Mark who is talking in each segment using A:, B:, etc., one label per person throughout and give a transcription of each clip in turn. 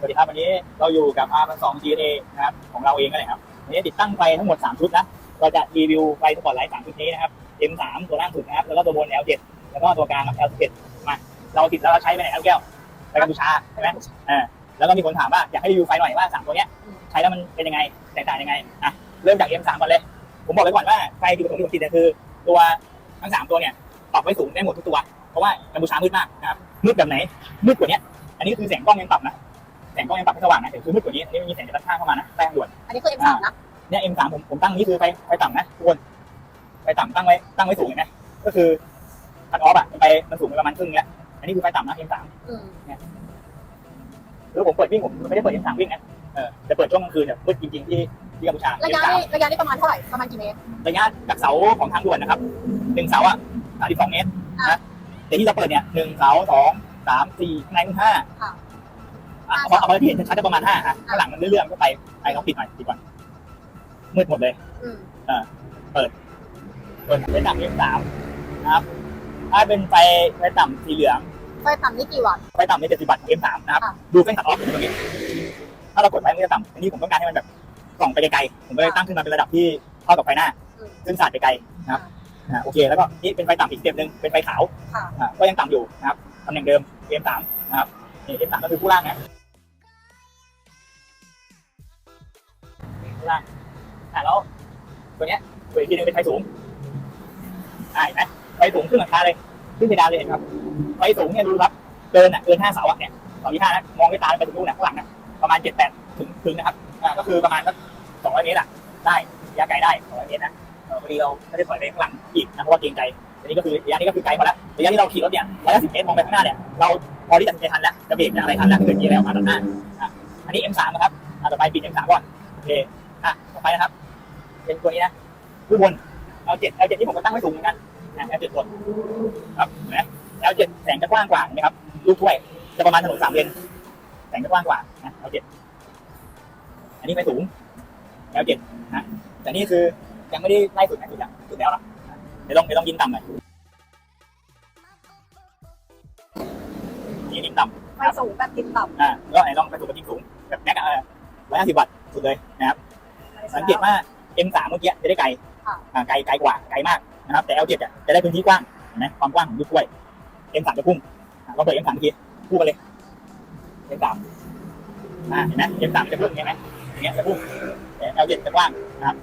A: สวัสดีครับวันนี้เราอยู่กับ R 2 GNA นะครับของเราเองนั่นแหละครับวันนี้ติดตั้งไฟทั้งหมด 3 ชุดนะเราจะรีวิวไฟสปอตไลท์3ชุดนี้นะครับ M3 ตัวล่างสุดนะครับแล้วก็ตัวบน L7 แล้วก็ตัวกลางครับ L11 มาเราติดแล้วเราใช้ไปไหนครับแก้วไปกัมพูชาใช่ไหมเออแล้วก็มีคนถามว่าอยากให้รีวิวไฟหน่อยว่าสามตัวเนี้ยใช้แล้วมันเป็นยังไงแตกต่างยังไงอะเริ่มจาก M3 ก่อนเลย ผมบอกไว้ก่อนว่าไฟที่ผมที่ผมติดเนี่ยคือ ตัวทั้งสามตัวเนี่ยปรับไว้สูงได้หมดทุกตัวเพราะว่ากัมพูชามืดมากนะครับมืดแบบไหนมืดกว่านี้อันนี้คือแสงกล้องยังปรับนะ แสงกล้องยังปรับให้สว่างนะแต่คือมืดกว่านี้อันนี้มันมีแสงจากด้านข้างเข้ามานะแต้มด่วน
B: อันนี้คือ M3 นะ
A: เนี่ย M3 ผมผมตั้งนี่คือไฟไฟต่ำนะทุกคนไฟต่ำตั้งไว้ตั้งไว้สูงเห็นไหมก็คือคัดออฟอะมันไปมันสูงไปประมาณครึ่งแล้วอันนี้คือไฟต่ำนะ M3
B: อืม
A: คือผมเปิดวิ่งผมไม่ได้เปิด M3 วิ่งนะเออแต่เปิดช่วงกลางคืนเนี่ยมืดจริงๆที่ที่กัมพูชา
B: ระยะ
A: M3
B: นี่ระยะนี่ประมาณเท่าไหร่ ประมาณกี่เมตร
A: ระยะจากเสาของทางด่วนนะครับหนึ่งเสาอะสามสิบสองเมตรนะแต่ที่เราเปิดเนี่ยหนึ่งเสาสองสามสี่ข้างในคือห้า
B: ค่ะ
A: อะ เอาเอาไปที่เห็นชัดๆจะประมาณห้าอะข้างหลังมันเรื่อยๆมันก็ไปไปต้องปิดหน่อยปิดก่อนมืดหมดเลย
B: อืม
A: เปิดไฟต่ำเอ็มสามนะครับ ถ้าเป็นไฟไฟต่ำสีเหลือง
B: ไฟต่ำนี่กี่วัตต์
A: ไฟต่ำในเจ็ดสิบบาทเอ็มสามนะครับ
B: ค่ะ
A: ดูเส้นขัดออฟอยู่ตรงนี้ถ้าเรากดไว้มันจะต่ำอันนี้ผมต้องการให้มันแบบส่องไปไกลๆผมก็เลยตั้งขึ้นมาเป็นระดับที่เท่ากับไฟหน้า
B: อืม
A: ซึ่งสาดไปไกลนะครับอ่าโอเค แล้วก็นี่เป็นไฟต่ำอีกสเต็ปหนึ่งเป็นไฟขาว
B: ค่ะ
A: อ่าก็ยังต่ำอยู่นะครับตำแหน่งเดิม M3 นะครับนี่ M3 ก็คือผู้ล่างนะ ผู้ล่างอ่าแล้วตัวเนี้ยตัวอีกทีนึงเป็นไฟสูงอ่าเห็นไหมไฟสูงขึ้นหลังคาเลย ขึ้นเพดานเลยเห็นไหมครับไฟสูงเนี่ยดูครับเกินอะเกินห้าเสาอะเนี่ยเสาที่ห้านะมองด้วยตาไปถึงนู่นนะข้างหลังนะประมาณเจ็ดแปดถึงถึงนะครับอ่าก็คือประมาณสักสองร้อยเมตรอะได้ระยะไกลได้สองร้อยเมตรนะเออพอดีเราไม่ได้ปล่อยไปข้างหลังอีกนะเพราะว่าเกรงใจอันนี้ก็คือระยะนี้ก็คือไกลพอแล้วระยะที่เราขี่รถเนี่ยร้อยสิบเมตรมองไปข้างหน้าเนี่ยเราพอที่จะใจทันแล้วจะเบรกจะอะไรทันแล้วเกิดมีอะไรออกมาตัดหน้าอะอันนี้ M3 นะครับอะต่อไปปิด M3 ก่อนโอเค อะต่อไปนะครับ เป็นตัวนี้นะผู้บน L7 L7 ที่ผมก็ตั้งไว้สูงเหมือนกันนะ L7 บนครับเห็นไหม L7 แสงจะกว้างกว่าเห็นไหมครับลูกถ้วยจะประมาณถนนสามเลนแสงจะกว้างกว่านะ L7 อันนี้ไม่สูง L7 นะแต่นี่คือยังไม่ได้ไล่สุดนะสุดแล้วสุดแล้วเนาะเดี๋ยวลองเดี๋ยวลองยิงต่ำหน่อยยิงยิงต่ำ
B: ไฟสูงแบบติดต่
A: อ่าแล้วไหนลองไปสูงกับยิงสูงแบบแม็กอะร้อยห้าสิบวัตต์สุดเลยนะครับำ สังเกตว่า M3 เมื่อกี้จะได้ไกล
B: ค่ะ
A: อ่าไกลไกลกว่าไกลมากนะครับ แต่ L7 อะจะได้พื้นที่กว้างเห็นไหมความกว้างของลูกกล้วย M3 จะพุ่งอ่าเราเปิด M3 เมื่อกี้พุ่งไปเลย M3 อ่าเห็นไหม M3 จะพุ่งเห็นไหมอย่างเงี้ยจะพุ่งแต่ L7 จะกว้างนะครับ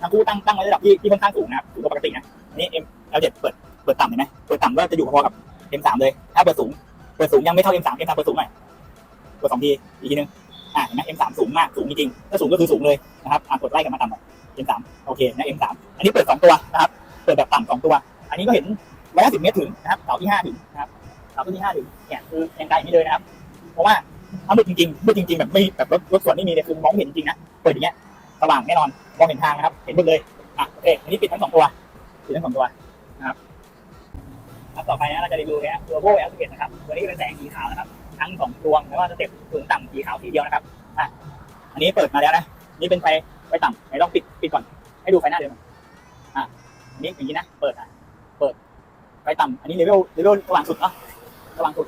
A: ทั้งคู่ตั้งตั้งไว้ระดับที่ที่ค่อนข้างสูงนะครับสูงกว่าปกตินะอันนี้ M L7 เปิดเปิดต่ำเห็นไหมเปิดต่ำก็จะอยู่พอๆกับ M3 เลย ถ้าเปิดสูง เปิดสูงยังไม่เท่า M3 M3 เปิดสูงหน่อยกดสองทีอีกทีนึง อ่าเห็นไหม M3 สูงมากสูงจริงถ้าสูงก็คือสูงเลยนะครับอ่ากดไล่กันมาต่ำหน่อย M3 โอเคนะ M3 อันนี้เปิดสองตัวนะครับ เปิดแบบต่ำสองตัว อันนี้ก็เห็นร้อยห้าสิบเมตรถึงนะครับเสาที่ห้าถึงนะครับเสาต้นที่ห้าถึงเนี่ยคือยังไกลอย่างนี้เลยนะครับ เพราะว่าถ้ามืดจริงๆมืดจริงๆแบบไม่แบบรถรถส่วนไม่มีเนี่ยคือมองเห็นจริงนะเปิดอย่างเงี้ยสว่างแน่นอนมองเห็นทางนะครับ เห็นหมดเลยอะโอเคอันนี้ปิดทั้งสองตัวปิดทั้งสองตัวนะครับต่อไปนะเราจะรีวิวเนี่ตัวโบ L11 นะครับตัวนี้เป็นแสงสีขาวนะครับ ทั้งสองดวงไม่ว่าสเต็ปสูงต่ำสีขาวสีเดียวนะครับอะอันนี้เปิดมาแล้วนะนี่เป็นไฟไฟต่ำไหนลองปิดปิดก่อน ให้ดูไฟหน้าเดิมอะอันนี้อย่างนี้นะเปิดอะเปิดไฟต่ำอันนี้เลเวลเลเวลสว่างสุดเนาะสว่างสุด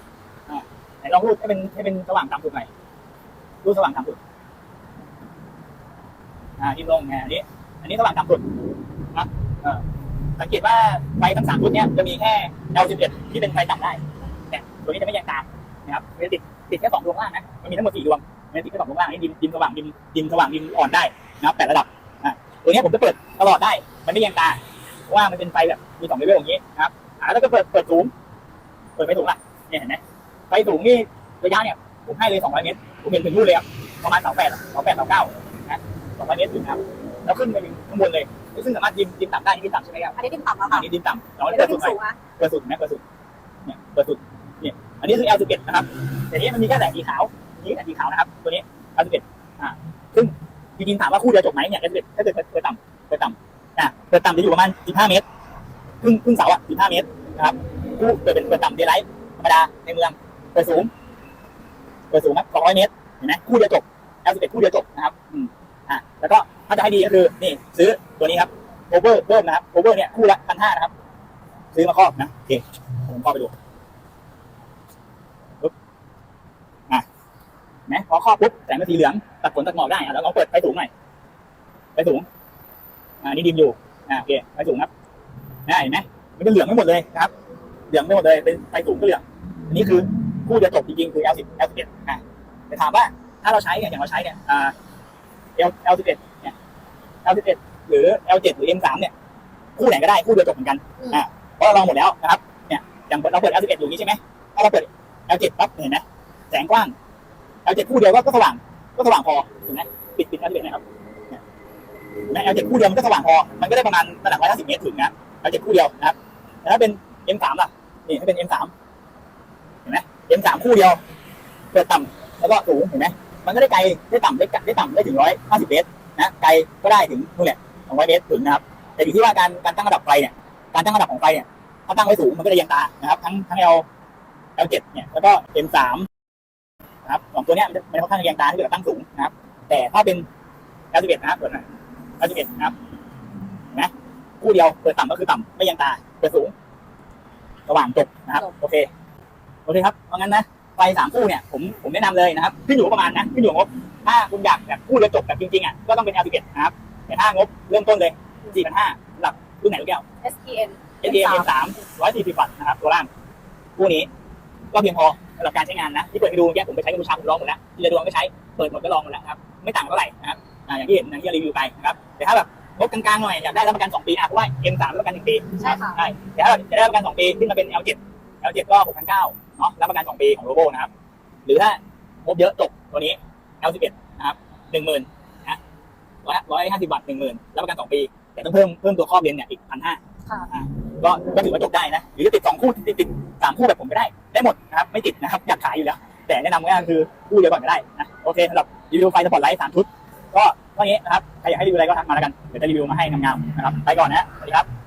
A: อะไหนลองรูดให้เป็นให้เป็นสว่างต่ำสุดหน่อยรูดสว่างต่ำสุดอ่าที่ลงไงอันนี้ อันนี้สว่างต่ำสุดนะเออสังเกตว่าไฟทั้งสามชุดเนี้ยจะมีแค่ L11 ที่เป็นไฟต่ำได้ แต่ตัวนี้จะไม่แยงตา นะครับมันจะติดติดแค่สองดวงล่างนะมันมีทั้งหมดสี่ดวงมันจะติดแค่สองดวงล่างนี่ดิมดิมสว่างดิมดิมสว่างดิมอ่อนได้นะครับแต่ระดับอะตัวเนี้ยผมจะเปิดตลอดได้ มันไม่แยงตาเพราะว่ามันเป็นไฟแบบมีสองเลเวลอย่างนี้นะครับอ่าแล้วก็เปิดเปิดสูง เปิดไฟสูงล่ะเนี่ยเห็นไหมไฟสูงนี่ระยะเนี่ยผมให้เลย200เมตรผมเห็นถึงนู่นเลยอะประมาณเสาแปดเสาแปดเสาเก้านะ200เมตรถึงครับแล้วขึ้นไปถึงข้างบนเลยซึ่งสามารถยิงยิงต่ำได้นี่ยิงต่ำใช่ไหมครับ
B: อันนี้ติดต่ำแล้ว
A: อั
B: ค่ะ
A: นนี้ยิงต่ำเรา
B: อัน
A: เปิ
B: นี้
A: ดสุ
B: ติ
A: ด
B: ด
A: หน่อย
B: สูงนะ
A: เปิดสุดนะเปิดสุดเนี่ยเปิดสุดเนี่ย อันนี้คือ L11 นะครับแต่นี้มันมีแค่แสงสีขาวนี่แสงสีขาวนะครับ ตัวนี้ L11 อ่าซึ่งจริงๆถามว่าคู่เดียวจบไหมเนี่ย L11 ถ้าเกิดเปิดต่ำเปิดต่ำอะเปิดต่ำจะอยู่ประมาณ 15 เมตรครึ่งครึ่งเสาอะ 15 เมตรนะครับคู่เปิดเป็นเปิดต่ำเดย์ไลท์ธรรมดาในเมืองเปิดสูงเปิดสูงนะ200 เมตรเห็นไหมคู่เดียวจบ L11 คู่เดียวจบนะครับอืมอะแล้วก็ถ้าจะให้ดีก็คือนี่ซื้อตัวนี้ครับโอเวอร์เพิ่มนะครับโอเวอร์เนี่ยคู่ละพันห้านะครับ ซื้อมาครอบนะโอเคผมครอบไปดูปุ๊บอะ เห็น ไหมพอครอบปุ๊บแสงเป็นสีเหลืองตัดผลตัดหมอกได้อะแล้วลองเปิดไฟสูงหน่อยไฟสูง อ่านี่ดิมอยู่อ่าโอเคไฟสูงครับนะเห็นไหมมันจะเหลืองไม่หมดเลยนะครับ เหลืองไม่หมดเลยเป็นไฟสูงก็เหลืองอันนี้คือคู่เดียวจบจริงๆคือ L10 L11 อะแต่ถามว่าถ้าเราใช้เนี่ยอย่างเราใช้เนี่ยอ่า L L11 เนี่ย L11 หรือ L7 หรือ M3 เนี่ยคู่ไหนก็ได้คู่เดียวจบเหมือนกันอ่าเพราะเราลองหมดแล้วนะครับ เนี่ยอย่างเราเปิด L11 อยู่นี้ใช่ไหมถ้าเราเปิด L7 ปั๊บเห็นไหมแสงกว้าง L7 คู่เดียวก็ก็สว่างก็สว่างพอเห็นไหมปิดปิด L11 นะครับเนี่ย L7 คู่เดียวมันก็สว่างพอ มันก็ได้ประมาณระดับ150เมตรถึงนะ L7 คู่เดียวนะครับแต่ถ้าเป็น M3 ล่ะนี่ถ้าเป็น M3 เห็นไหม M3 คู่เดียวเปิดต่ำแล้วก็สูงเห็นไหมมันก็ได้ไกลได้ต่ำได้ได้ต่ำได้ถึง150เมตรนะไกลก็ได้ถึงนู่นแหละ200เมตรถึงนะครับ แต่อยู่ที่ว่าการการตั้งระดับไฟเนี่ยการตั้งระดับของไฟเนี่ยถ้าตั้งไว้สูงมันก็จะเอียงตานะครับ ทั้งทั้ง L L7 เนี่ยแล้วก็ M3 นะครับสองตัวเนี้ยมันจะมันจะค่อนข้างเอียงตาถ้าเกิดเราตั้งสูงนะครับ แต่ถ้าเป็น L11 นะครับเปิดหน่อย L11 นะครับเห็นไหมคู่เดียวเปิดต่ำก็คือต่ำไม่เอียงตาเปิดสูงสว่างจบนะครับ โอเคโอเคครับเพราะงั้นนะไฟสามคู่เนี่ยผมผมแนะนำเลยนะครับขึ้นอยู่กับประมาณนะขึ้นอยู่กับงบถ้าคุณอยากแบบคู่เดียวจบแบบจริงๆอะก็ต้องเป็น L11 นะครับแต่ถ้างบเริ่มต้นเลย4,500สำหรับรุ่นไหนลูกแก้ว
B: SPN
A: S D M สามร้อยสี่สิบวัตต์นะครับตัวล่างคู่นี้ก็เพียงพอสำ หรับการใช้งานนะที่เปิดให้ดูเมื่อกี้ผมไปใช้กับบูชาผมลองหมดแล้วที่จะดวงก็ใช้เปิดหมดก็ลองหมดแล้วครับไม่ต่างเท่าไหร่นะครับอ่าอย่างที่เห็นอย่างที่รีวิวไปนะครับแต่ถ้าแบบงบกลางๆหน่อยอยากได้รับประกันสองปีอะเพราะว่า M สามรับประกันหนึ่งปี
B: ใช่ค่ะ
A: ใช่แต่ถ้าจะได้รับประกันสองปีขึ้นมาเป็น L เจ็ด L เจ็ดก็หกพันเก้าเนาะรับประกันสองปีของโลโบนะครับหรือถ้างบเยอะจบตัวนี้ L สิบเอ็ดนะครับหนึ่งหมื่นนะร้อยร้อยห้าสิบบาทหนึ่งหมื่นรับประกันสองปี แต่ต้องเพิ่มเพิ่มตัวครอบเลนเนี่ยอีกพันห้า
B: ค่ะ
A: ก็ก็ถือว่าจบได้นะหรือจะติดสองคู่ติดติดสามคู่แบบผมก็ได้ได้หมดนะครับไม่ติดนะครับอยากขายอยู่แล้วแต่แนะนำว่าคือคู่เดียวก่อนก็ได้นะโอเคสำหรับรีวิวไฟสปอตไลท์สามชุดก็เท่านี้นะครับใครอยากให้รีวิวอะไรก็ทักมาแล้วกันเดี๋ยวจะรีวิวมาให้งามๆนะครับไปก่อนนะสวัสดีครับ